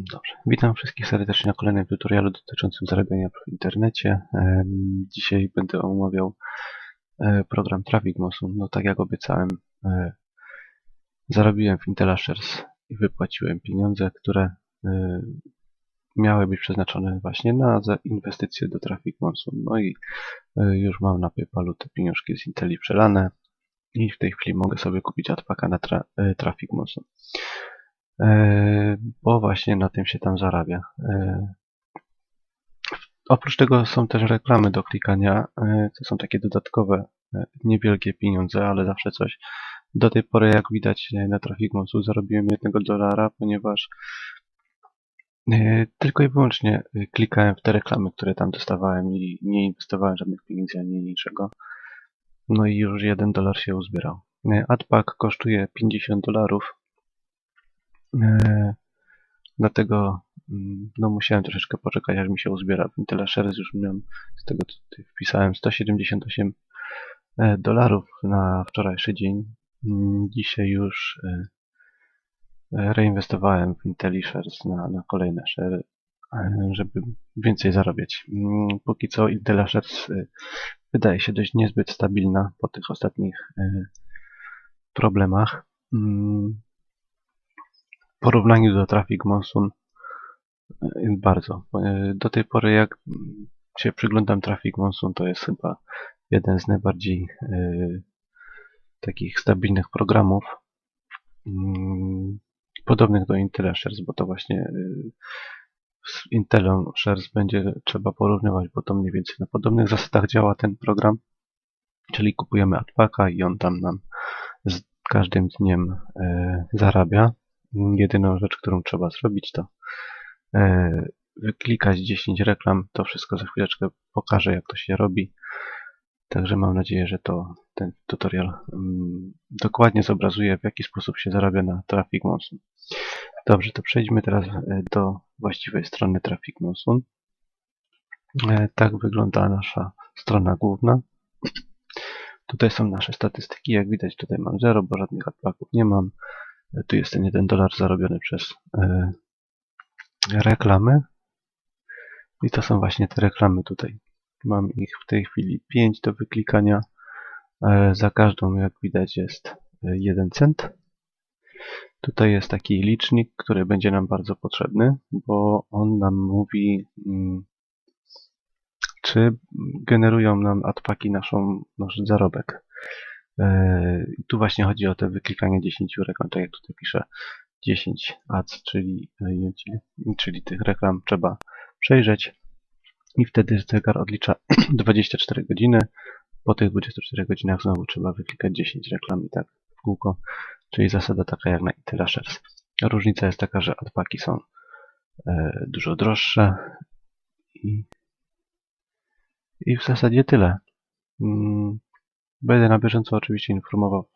Dobrze. Witam wszystkich serdecznie na kolejnym tutorialu dotyczącym zarabiania w internecie. Dzisiaj będę omawiał e, program Traffic Monsoon. No tak jak obiecałem, e, zarobiłem w Intela Shares i wypłaciłem pieniądze, które e, miały być przeznaczone właśnie na inwestycje do Traffic Monsoon. No i już mam na PayPalu te pieniążki z Inteli przelane i w tej chwili mogę sobie kupić adpaka na tra Traffic Monsoon. E, bo właśnie na tym się tam zarabia. E, Oprócz tego są też reklamy do klikania. e, To są takie dodatkowe, e, niewielkie pieniądze, ale zawsze coś. Do tej pory, jak widać e, na Traffic Monsu, zarobiłem jednego dolara, ponieważ e, tylko i wyłącznie e, klikałem w te reklamy, które tam dostawałem i nie inwestowałem żadnych pieniędzy ani niczego. No i już jeden dolar się uzbierał. E, Adpack kosztuje 50 dolarów. E, Dlatego mm, no, musiałem troszeczkę poczekać, aż mi się uzbiera. W Intela Shares już miałem, z tego co tutaj wpisałem, 178 e, dolarów na wczorajszy dzień. Mm, Dzisiaj już e, reinwestowałem w Inteli Shares na, na kolejne share, żeby więcej zarabiać. Mm, Póki co Intela Shares e, wydaje się dość niezbyt stabilna po tych ostatnich problemach. Porównaniu do Traffic Monsoon e, bardzo. E, Do tej pory jak się przyglądam Traffic Monsoon to jest chyba jeden z najbardziej e, takich stabilnych programów mm, podobnych do Intela Shares, bo to właśnie e, z Intelem Shares będzie trzeba porównywać, bo to mniej więcej na podobnych zasadach działa ten program, czyli kupujemy adpaka i on tam nam z każdym dniem zarabia. Jedyną rzecz, którą trzeba zrobić, to e, wyklikać 10 reklam. To wszystko za chwileczkę pokażę, jak to się robi. Także mam nadzieję, że to ten tutorial mm, dokładnie zobrazuje, w jaki sposób się zarabia na Traffic Monsoon. Dobrze, to przejdźmy teraz e, do właściwej strony Traffic Monsoon. E, Tak wygląda nasza strona główna. Tutaj są nasze statystyki. Jak widać, tutaj mam 0, bo żadnych adpaków nie mam. E, Tu jest ten 1 dolar zarobiony przez e, reklamy. I to są właśnie te reklamy tutaj. Mam ich w tej chwili 5 do wyklikania. E, Za każdą, jak widać, jest 1 cent. Tutaj jest taki licznik, który będzie nam bardzo potrzebny, bo on nam mówi, mm, czy generują nam adpaki naszą, nasz zarobek. E, Tu właśnie chodzi o te wyklikanie 10 reklam, tak jak tutaj piszę 10 ads, czyli, e, czyli tych reklam trzeba przejrzeć i wtedy zegar odlicza 24 godziny. Po tych 24 godzinach znowu trzeba wyklikać 10 reklam i tak w kółko, czyli zasada taka jak na Intela Shares. Różnica jest taka, że adpaki są e, dużo droższe i, i w zasadzie tyle. Będę na bieżąco oczywiście informował,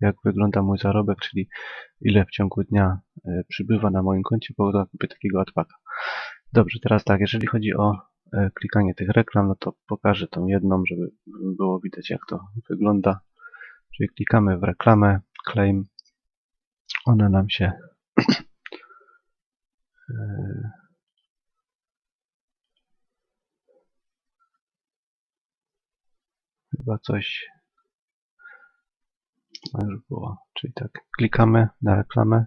jak wygląda mój zarobek, czyli ile w ciągu dnia e, przybywa na moim koncie po zakupie takiego adpaka. Dobrze, teraz tak, jeżeli chodzi o e, klikanie tych reklam, no to pokażę tą jedną, żeby było widać jak to wygląda. Czyli klikamy w reklamę, claim, ona nam się chyba coś. No już było, czyli tak, klikamy na reklamę,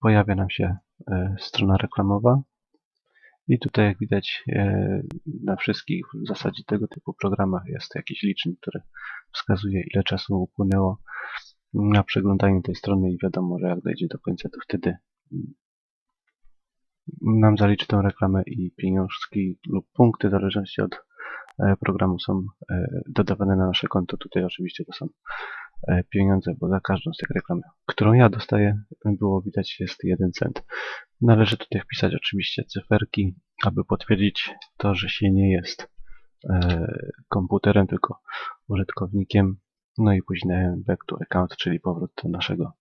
pojawia nam się e, strona reklamowa. I tutaj jak widać e, na wszystkich w zasadzie tego typu programach jest jakiś licznik, który wskazuje ile czasu upłynęło na przeglądaniu tej strony i wiadomo, że jak dojdzie do końca to wtedy nam zaliczy tę reklamę i pieniążki lub punkty w zależności od programu są e, dodawane na nasze konto. Tutaj oczywiście to są e, pieniądze, bo za każdą z tych reklam, którą ja dostaję, było widać jest 1 cent. Należy tutaj wpisać oczywiście cyferki, aby potwierdzić to, że się nie jest e, komputerem, tylko użytkownikiem. No i później back to account, czyli powrót do naszego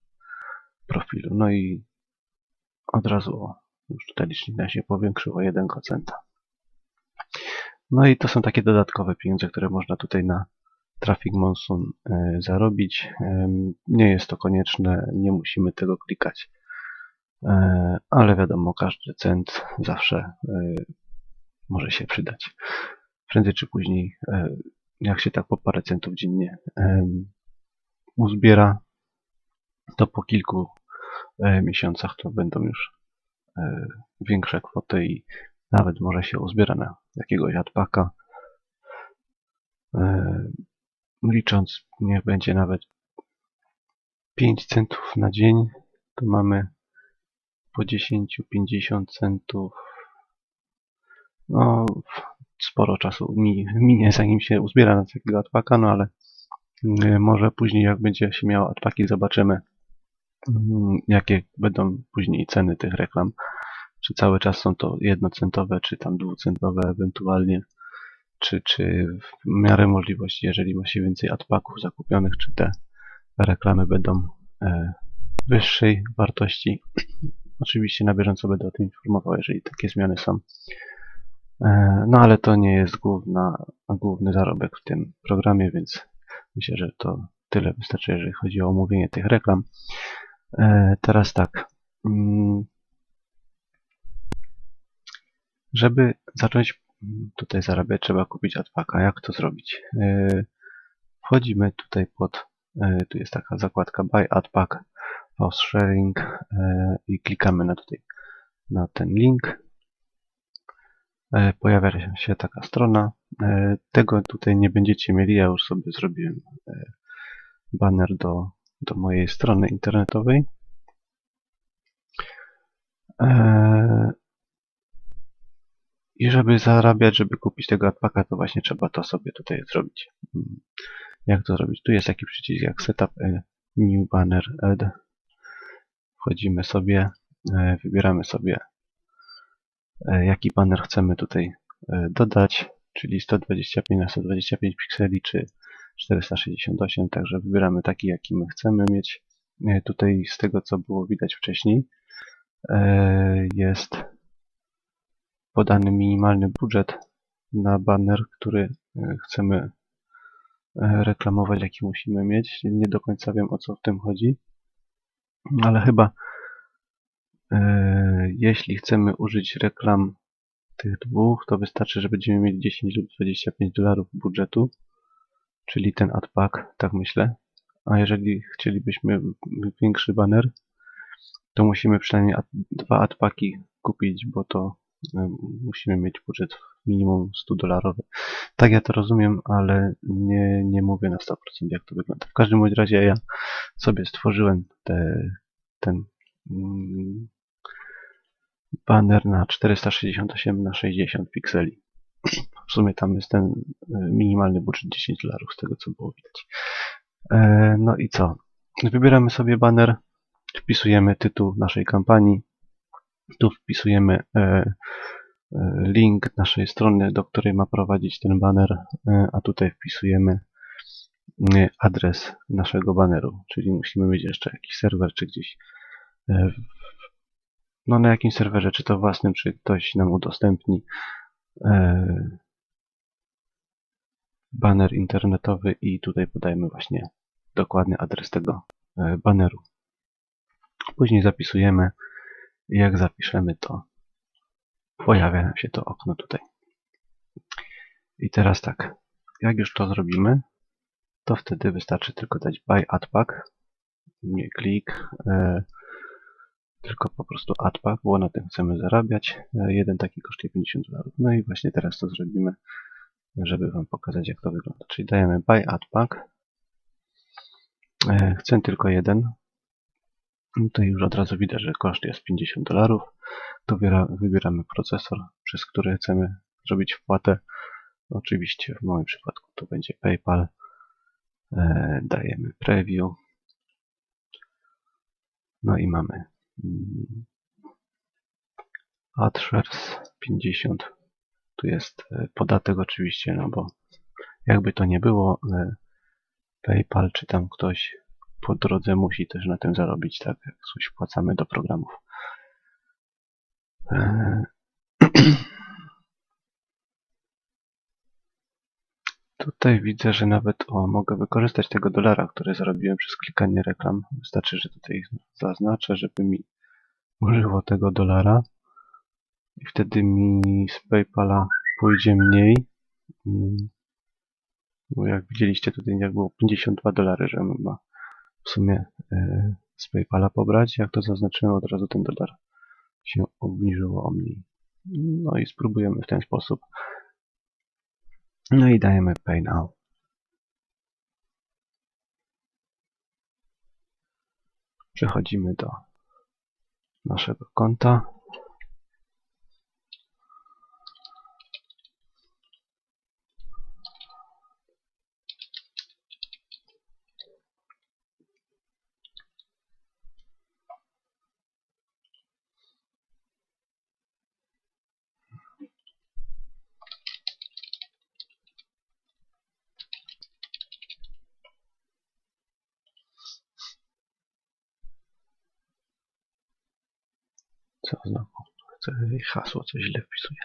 profilu. No i od razu już tutaj licznik się powiększył o 1%. No i to są takie dodatkowe pieniądze, które można tutaj na Traffic Monsoon e, zarobić. Nie jest to konieczne, nie musimy tego klikać E, ale wiadomo, każdy cent zawsze e, może się przydać. Prędzej czy później, jak się tak po parę centów dziennie uzbiera, to po kilku miesiącach to będą już większe kwoty i nawet może się uzbiera na jakiegoś adpaka. Licząc, niech będzie nawet 5 centów na dzień, to mamy po 10-50 centów. No, sporo czasu minie, zanim się uzbiera na takiego atpaka, no ale y, może później, jak będzie się miało atpaki, zobaczymy, mm, jakie będą później ceny tych reklam. Czy cały czas są to jednocentowe, czy tam dwucentowe ewentualnie, czy, czy w miarę możliwości, jeżeli ma się więcej atpaków zakupionych, czy te reklamy będą e, wyższej wartości. Oczywiście na bieżąco będę o tym informował, jeżeli takie zmiany są. E, no ale to nie jest główna, główny zarobek w tym programie, więc myślę, że to tyle wystarczy, jeżeli chodzi o omówienie tych reklam. E, teraz tak. Mm, żeby zacząć tutaj zarabiać, trzeba kupić adpaka. Jak to zrobić? E, wchodzimy tutaj pod, tu jest taka zakładka Buy Adpack Post Sharing i klikamy na tutaj na ten link. Pojawia się taka strona. Tego tutaj nie będziecie mieli. Ja już sobie zrobiłem banner do, do mojej strony internetowej. I żeby zarabiać, żeby kupić tego adpaka, to właśnie trzeba to sobie tutaj zrobić. Jak to zrobić? Tu jest taki przycisk jak Setup a New Banner Add wchodzimy sobie, e, wybieramy sobie e, jaki banner chcemy tutaj e, dodać, czyli 125 na 125 pikseli czy 468, także wybieramy taki jaki my chcemy mieć. Tutaj z tego co było widać wcześniej jest podany minimalny budżet na banner, który chcemy reklamować, jaki musimy mieć. Nie do końca wiem o co w tym chodzi ale chyba e, jeśli chcemy użyć reklam tych dwóch, to wystarczy, że będziemy mieli 10 lub 25 dolarów budżetu, czyli ten adpack, tak myślę. A jeżeli chcielibyśmy większy banner, to musimy przynajmniej dwa adpaki kupić, bo to e, musimy mieć budżet minimum 100 dolarowy. Tak ja to rozumiem, ale nie, nie mówię na 100% jak to wygląda. W każdym razie ja sobie stworzyłem te, ten mm, banner na 468 na 60 pikseli. W sumie tam jest ten e, minimalny budżet 10 dolarów z tego co było widać. E, no i co? Wybieramy sobie banner, wpisujemy tytuł naszej kampanii, tu wpisujemy e, link naszej strony, do której ma prowadzić ten banner, a tutaj wpisujemy adres naszego baneru, czyli musimy mieć jeszcze jakiś serwer, czy gdzieś e, no na jakimś serwerze, czy to własnym, czy ktoś nam udostępni e, baner internetowy i tutaj podajemy właśnie dokładny adres tego e, baneru. Później zapisujemy jak zapiszemy to pojawia nam się to okno tutaj. I teraz tak, jak już to zrobimy, to wtedy wystarczy tylko dać buy adpack, nie klik, e, tylko po prostu adpack, bo na tym chcemy zarabiać. E, jeden taki kosztuje 50 dolarów. No i właśnie teraz to zrobimy, żeby Wam pokazać jak to wygląda. Czyli dajemy buy adpack. E, chcę tylko jeden. Tutaj już od razu widać, że koszt jest 50 dolarów. Tu wybieramy procesor, przez który chcemy zrobić wpłatę. Oczywiście w moim przypadku to będzie PayPal. E, dajemy preview. No i mamy mm, AdShares 50. Tu jest e, podatek oczywiście, no bo jakby to nie było, e, PayPal czy tam ktoś po drodze musi też na tym zarobić, tak jak coś wpłacamy do programów. Tutaj widzę, że nawet o, mogę wykorzystać tego dolara, który zarobiłem przez klikanie reklam. Wystarczy, że tutaj zaznaczę, żeby mi użyło tego dolara i wtedy mi z Paypala pójdzie mniej. Mm, Bo jak widzieliście tutaj jak było 52 dolary, że ma w sumie e, z Paypala pobrać. Jak to zaznaczyłem od razu ten dolar się obniżyło o mniej. No i spróbujemy w ten sposób. No i dajemy Pay Now. Przechodzimy do naszego konta. Co znowu? Chcę hasło coś źle wpisuję.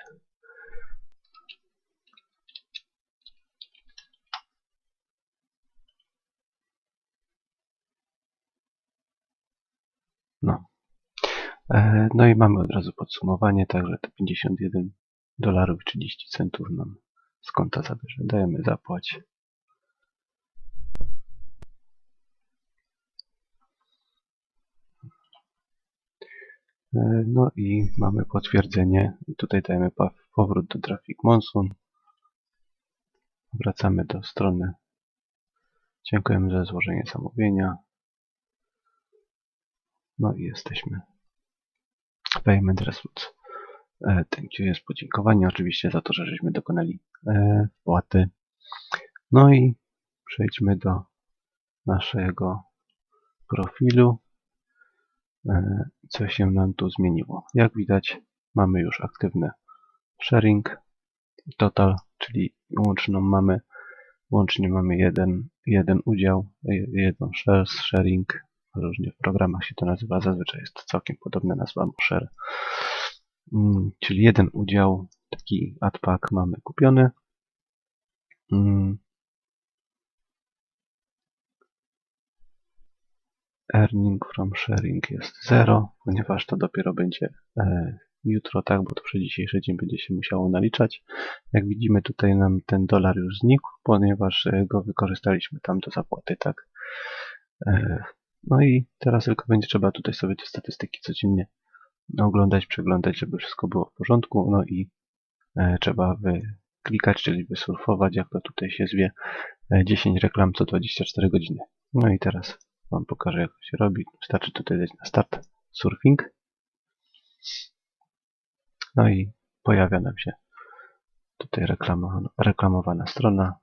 No. E, no i mamy od razu podsumowanie, także te 51 dolarów 30 centów nam z konta zabierze. Dajemy zapłać. No i mamy potwierdzenie. Tutaj dajemy powrót do Traffic Monsoon. Wracamy do strony. Dziękujemy za złożenie zamówienia. No i jesteśmy. Payment results. E, Thank you jest podziękowanie oczywiście za to, że żeśmy dokonali e, wpłaty. No i przejdźmy do naszego profilu. E, Co się nam tu zmieniło? Jak widać mamy już aktywny sharing total, czyli łączną mamy łącznie mamy jeden, jeden udział, je- jeden shares, sharing. Różnie w programach się to nazywa, zazwyczaj jest to całkiem podobna nazwa share. Mm, Czyli jeden udział, taki adpack mamy kupiony. Mm. Earning from sharing jest 0, ponieważ to dopiero będzie e, jutro, tak, bo to przez dzisiejszy dzień będzie się musiało naliczać. Jak widzimy tutaj nam ten dolar już znikł, ponieważ e, go wykorzystaliśmy tam do zapłaty, tak. E, no i teraz tylko będzie trzeba tutaj sobie te statystyki codziennie oglądać, przeglądać, żeby wszystko było w porządku. No i e, trzeba wyklikać, czyli wysurfować, jak to tutaj się zwie, e, 10 reklam co 24 godziny. No i teraz Wam pokażę, jak to się robi. Wystarczy tutaj dać na start surfing. No i pojawia nam się tutaj reklama, reklamowana strona.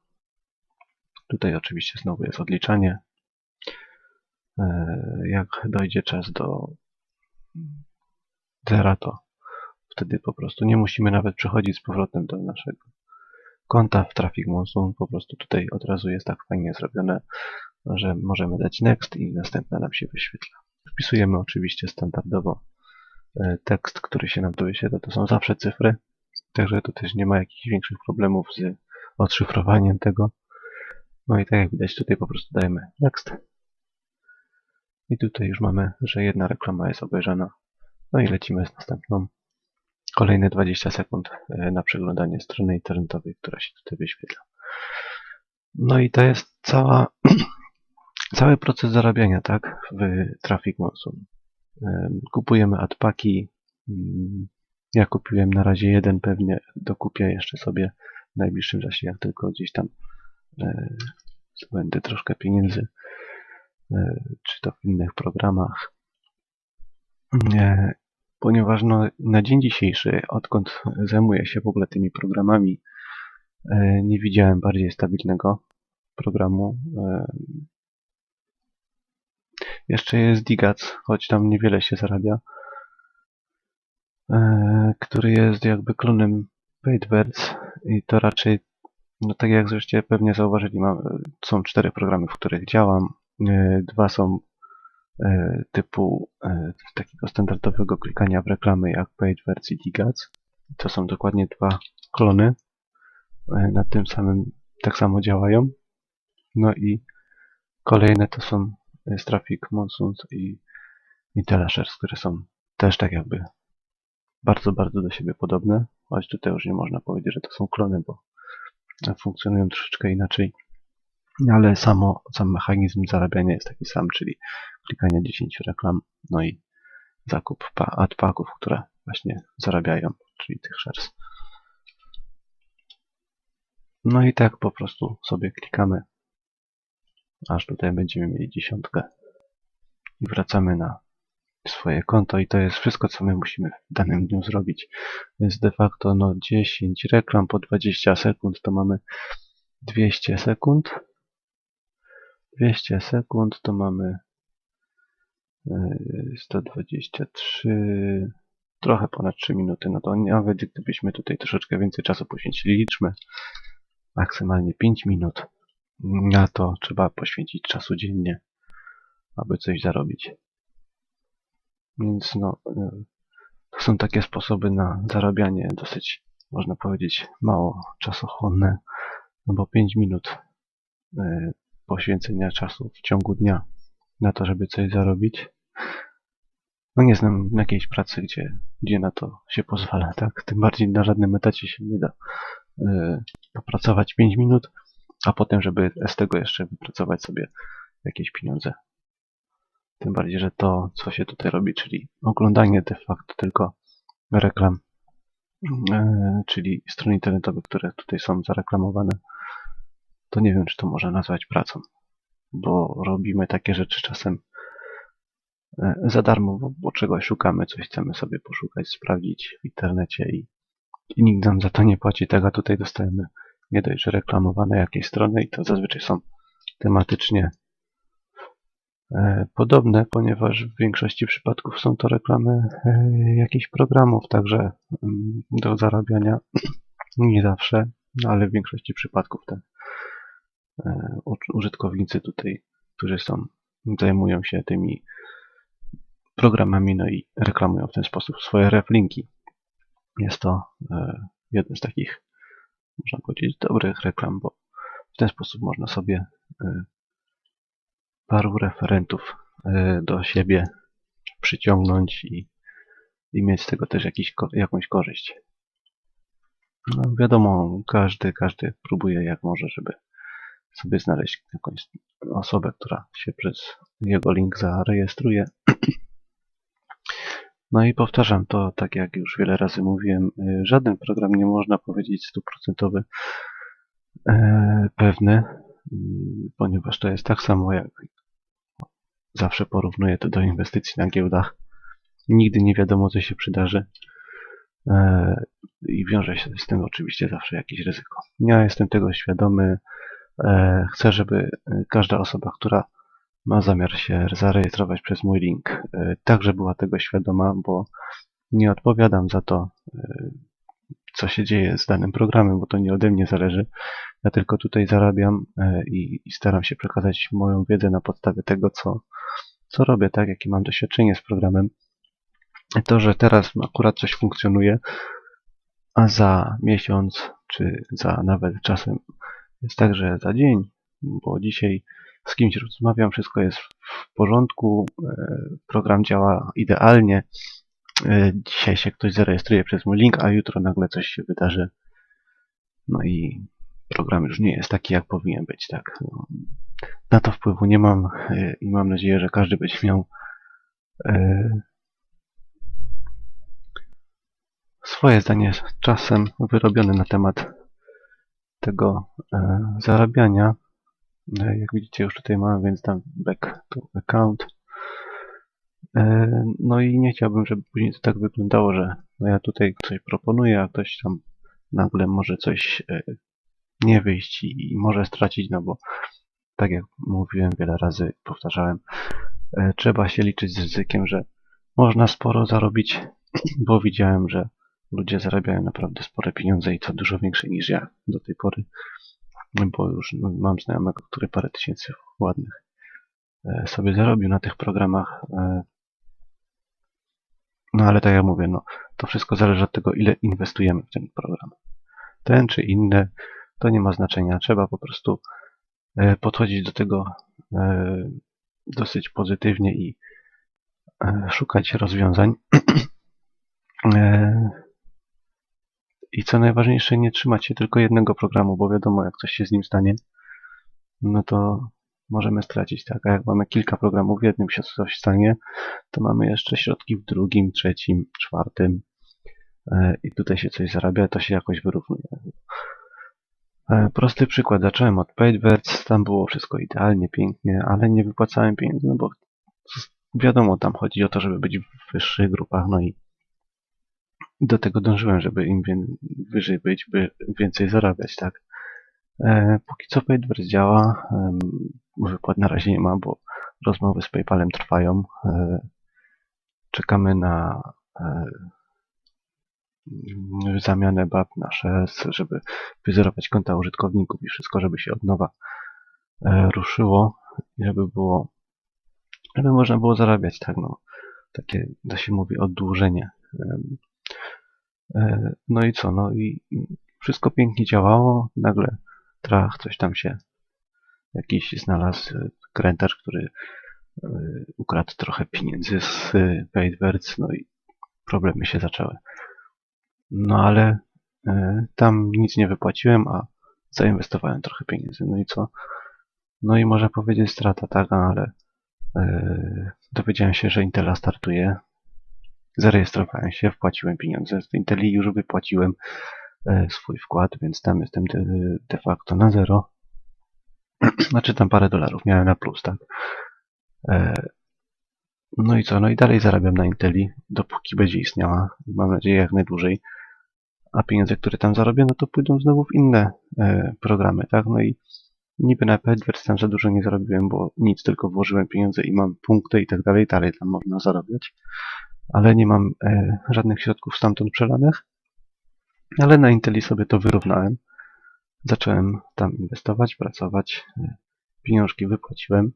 Tutaj oczywiście znowu jest odliczanie. E, Jak dojdzie czas do zera, to wtedy po prostu nie musimy nawet przechodzić z powrotem do naszego konta w Traffic Monsoon. Po prostu tutaj od razu jest tak fajnie zrobione, że możemy dać next i następna nam się wyświetla. Wpisujemy oczywiście standardowo e, tekst, który się nam tu wyświetla. To są zawsze cyfry, także tu też nie ma jakichś większych problemów z odszyfrowaniem tego. No i tak jak widać tutaj po prostu dajemy next. I tutaj już mamy, że jedna reklama jest obejrzana. No i lecimy z następną. Kolejne 20 sekund e, na przeglądanie strony internetowej, która się tutaj wyświetla. No i to jest cała, cały proces zarabiania, tak, w Traffic Monsoon. Em, Kupujemy adpaki. Mm, Ja kupiłem na razie jeden, pewnie dokupię jeszcze sobie w najbliższym czasie, jak tylko gdzieś tam e, zdobędę troszkę pieniędzy, e, czy to w innych programach. E, Ponieważ no, na dzień dzisiejszy, odkąd zajmuję się w ogóle tymi programami, nie widziałem bardziej stabilnego programu. Jeszcze jest Digac, choć tam niewiele się zarabia, e, który jest jakby klonem Paidverse i to raczej, no tak jak zresztą pewnie zauważyli, mam, są cztery programy, w których działam. E, Dwa są e, typu takiego standardowego klikania w reklamy jak Paidverse i Digac. To są dokładnie dwa klony. Na tym samym tak samo działają. No i kolejne to są e, Traffic Monsoons i, i Telashers, które są też tak jakby bardzo, bardzo do siebie podobne, choć tutaj już nie można powiedzieć, że to są klony, bo funkcjonują troszeczkę inaczej. Ale samo, sam mechanizm zarabiania jest taki sam, czyli klikanie 10 reklam, no i zakup adpacków, które właśnie zarabiają, czyli tych shares. No i tak po prostu sobie klikamy, aż tutaj będziemy mieli dziesiątkę i wracamy na swoje konto i to jest wszystko, co my musimy w danym dniu zrobić. Więc de facto no 10 reklam po 20 sekund to mamy 200 sekund. 200 sekund to mamy 123, e, trochę ponad 3 minuty. No to nawet gdybyśmy tutaj troszeczkę więcej czasu poświęcili, liczmy maksymalnie 5 minut. Na to trzeba poświęcić czasu dziennie, aby coś zarobić. Więc no, e, to są takie sposoby na zarabianie dosyć, można powiedzieć, mało czasochłonne, no bo 5 minut e, poświęcenia czasu w ciągu dnia na to, żeby coś zarobić. No nie znam jakiejś pracy, gdzie, gdzie na to się pozwala, tak? Tym bardziej na żadnym etacie się nie da yy, popracować 5 minut, a potem, żeby z tego jeszcze wypracować sobie jakieś pieniądze. Tym bardziej, że to, co się tutaj robi, czyli oglądanie de facto tylko reklam, yy, czyli stron internetowych, które tutaj są zareklamowane, to nie wiem, czy to można nazwać pracą, bo robimy takie rzeczy czasem e, za darmo, bo, bo czegoś szukamy, coś chcemy sobie poszukać, sprawdzić w internecie i, i nikt nam za to nie płaci, tak, a tutaj dostajemy nie dość, że reklamowane jakieś strony i to zazwyczaj są tematycznie e, podobne, ponieważ w większości przypadków są to reklamy e, jakichś programów, także mm, do zarabiania nie zawsze, ale w większości przypadków tak. E, użytkownicy tutaj, którzy są, zajmują się tymi programami, no i reklamują w ten sposób swoje reflinki. Jest to jeden z takich, można powiedzieć, dobrych reklam, bo w ten sposób można sobie e, paru referentów do siebie przyciągnąć i, i mieć z tego też jakiś, jakąś korzyść. No wiadomo, każdy, każdy próbuje jak może, żeby sobie znaleźć jakąś osobę, która się przez jego link zarejestruje. No i powtarzam to, tak jak już wiele razy mówiłem, y, żaden program nie można powiedzieć stuprocentowy e, pewny, mm, ponieważ to jest tak samo jak zawsze porównuję to do inwestycji na giełdach. Nigdy nie wiadomo, co się przydarzy e, i wiąże się z tym oczywiście zawsze jakieś ryzyko. Ja jestem tego świadomy, E, chcę, żeby e, każda osoba, która ma zamiar się zarejestrować przez mój link, e, także była tego świadoma, bo nie odpowiadam za to, co się dzieje z danym programem, bo to nie ode mnie zależy. Ja tylko tutaj zarabiam i, i staram się przekazać moją wiedzę na podstawie tego, co, co robię, tak, jakie mam doświadczenie z programem. To, że teraz akurat coś funkcjonuje, a za miesiąc, czy za nawet czasem jest tak, że za dzień, bo dzisiaj z kimś rozmawiam, wszystko jest w porządku, e, program działa idealnie. E, dzisiaj się ktoś zarejestruje przez mój link, a jutro nagle coś się wydarzy. No i program już nie jest taki, jak powinien być. Tak? No, na to wpływu nie mam e, i mam nadzieję, że każdy będzie miał swoje zdanie z czasem wyrobione na temat tego zarabiania. E, jak widzicie już tutaj mam, więc dam back to account. E, no i nie chciałbym, żeby później to tak wyglądało, że no ja tutaj coś proponuję, a ktoś tam nagle może coś nie wyjść i może stracić, no bo tak jak mówiłem wiele razy, powtarzałem, trzeba się liczyć z ryzykiem, że można sporo zarobić, bo widziałem, że ludzie zarabiają naprawdę spore pieniądze i co dużo większe niż ja do tej pory, bo już no, mam znajomego, który parę tysięcy ładnych e, sobie zarobił na tych programach. E, no ale tak jak mówię, no, to wszystko zależy od tego, ile inwestujemy w ten program. Ten czy inny, to nie ma znaczenia. Trzeba po prostu e, podchodzić do tego dosyć pozytywnie i szukać rozwiązań. I co najważniejsze, nie trzymać się tylko jednego programu, bo wiadomo, jak coś się z nim stanie, no to możemy stracić, tak? A jak mamy kilka programów w jednym się coś stanie, to mamy jeszcze środki w drugim, trzecim, czwartym e, i tutaj się coś zarabia, to się jakoś wyrównuje. E, prosty przykład. Zacząłem od PaidWords, tam było wszystko idealnie, pięknie, ale nie wypłacałem pieniędzy, no bo wiadomo, tam chodzi o to, żeby być w wyższych grupach, no i do tego dążyłem, żeby im wyżej być, by więcej zarabiać, tak. E, póki co PaidWords działa, wypłat na razie nie ma, bo rozmowy z PayPalem trwają. E, czekamy na e, zamianę BAP na Shells, żeby wyzerować konta użytkowników i wszystko, żeby się od nowa ruszyło i żeby było, żeby można było zarabiać, tak no, takie, to się mówi, oddłużenie. E, no i co, no i wszystko pięknie działało, nagle trach, coś tam się, jakiś znalazł krętarz, który e, ukradł trochę pieniędzy z PaidWords, no i problemy się zaczęły. No ale e, tam nic nie wypłaciłem, a zainwestowałem trochę pieniędzy. No i co? No i można powiedzieć strata, tak, ale e, dowiedziałem się, że Intela startuje. Zarejestrowałem się, wpłaciłem pieniądze. Z Inteli już wypłaciłem e, swój wkład, więc tam jestem de, facto na zero. Znaczy tam parę dolarów miałem na plus, tak. E, no i co? No i dalej zarabiam na Inteli, dopóki będzie istniała. Mam nadzieję jak najdłużej a pieniądze, które tam zarobię, no to pójdą znowu w inne e, programy, tak? No i niby na PadWords tam za dużo nie zarobiłem, bo nic, tylko włożyłem pieniądze i mam punkty i tak dalej, dalej tam można zarabiać, ale nie mam e, żadnych środków stamtąd przelanych, ale na Inteli sobie to wyrównałem. Zacząłem tam inwestować, pracować, e, pieniążki wypłaciłem,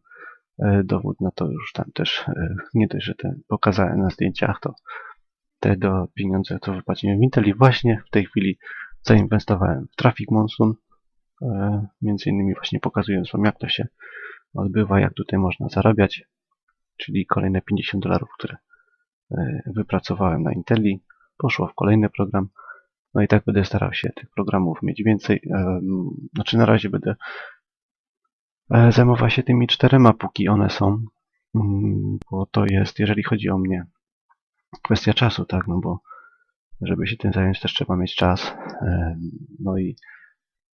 e, dowód na to już tam też, nie dość, że ten pokazałem na zdjęciach, to te do pieniądze, to wypłaciłem w Inteli. Właśnie w tej chwili zainwestowałem w Traffic Monsoon, między innymi właśnie pokazując Wam, jak to się odbywa, jak tutaj można zarabiać, czyli kolejne 50 dolarów, które wypracowałem na Inteli, poszło w kolejny program. No i tak będę starał się tych programów mieć więcej. E, znaczy na razie będę zajmował się tymi czterema, póki one są, mm, bo to jest, jeżeli chodzi o mnie, kwestia czasu, tak, no bo żeby się tym zająć też trzeba mieć czas. No i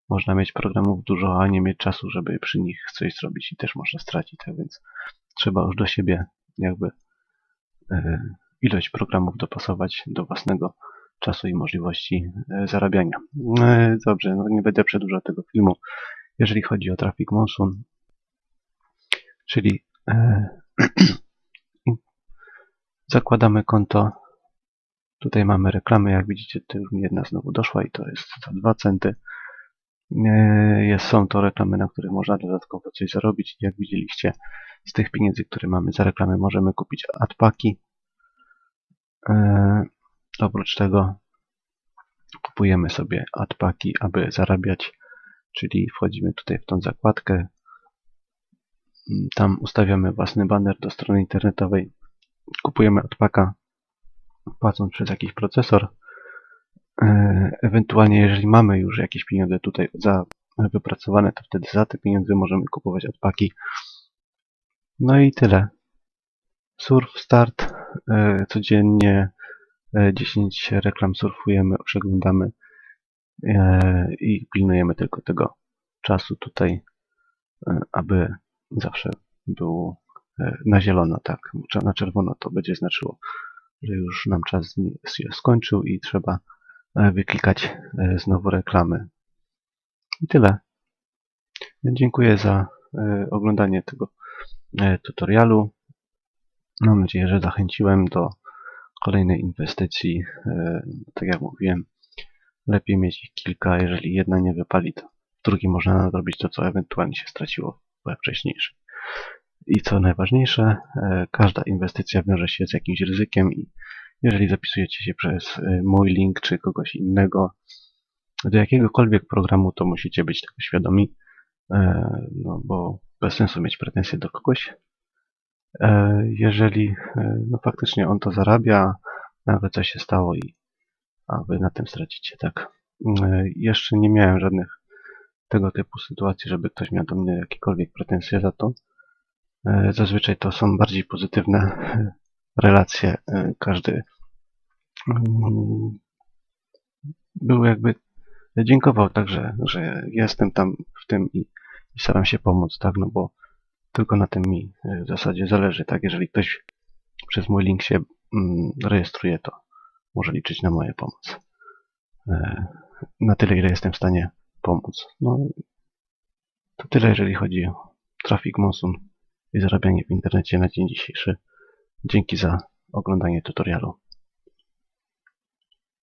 można mieć programów dużo, a nie mieć czasu, żeby przy nich coś zrobić i też można stracić, tak więc trzeba już do siebie jakby e, ilość programów dopasować do własnego czasu i możliwości e, zarabiania. E, dobrze, no nie będę przedłużał tego filmu. Jeżeli chodzi o Traffic Monsoon, czyli Zakładamy konto. Tutaj mamy reklamy, jak widzicie, tu mi jedna znowu doszła i to jest za 2 centy. Jest, są to reklamy, na których można dodatkowo coś zarobić. Jak widzieliście, z tych pieniędzy, które mamy za reklamy, możemy kupić adpaki. E, oprócz tego kupujemy sobie adpaki, aby zarabiać, czyli wchodzimy tutaj w tą zakładkę. Tam ustawiamy własny banner do strony internetowej kupujemy odpaka płacąc przez jakiś procesor. E, ewentualnie, jeżeli mamy już jakieś pieniądze tutaj za wypracowane, to wtedy za te pieniądze możemy kupować odpaki. No i tyle. Surf Start. E, codziennie 10 e, reklam surfujemy, przeglądamy i pilnujemy tylko tego czasu tutaj, aby zawsze był E, na zielono, tak. Na czerwono to będzie znaczyło, że już nam czas się skończył i trzeba e, wyklikać e, znowu reklamy. I tyle. Dziękuję za oglądanie tego tutorialu. Mam nadzieję, że zachęciłem do kolejnej inwestycji. Tak jak mówiłem, lepiej mieć ich kilka. Jeżeli jedna nie wypali, to w drugiej można nadrobić to, co ewentualnie się straciło we wcześniejszej. I co najważniejsze, e, każda inwestycja wiąże się z jakimś ryzykiem i jeżeli zapisujecie się przez e, mój link czy kogoś innego do jakiegokolwiek programu, to musicie być tego świadomi, e, no bo bez sensu mieć pretensje do kogoś, E, Jeżeli e, no faktycznie on to zarabia, nagle coś się stało i a wy na tym stracicie, tak. E, Jeszcze nie miałem żadnych tego typu sytuacji, żeby ktoś miał do mnie jakiekolwiek pretensje za to. E, Zazwyczaj to są bardziej pozytywne e, relacje. E, Każdy mm, był jakby dziękował także, że jestem tam w tym i, i staram się pomóc, tak, no bo tylko na tym mi e, w zasadzie zależy, tak, jeżeli ktoś przez mój link się mm, rejestruje, to może liczyć na moją pomoc. E, Na tyle, ile jestem w stanie pomóc. No, to tyle, jeżeli chodzi o Traffic Monsoon i zarabianie w internecie na dzień dzisiejszy. Dzięki za oglądanie tutorialu.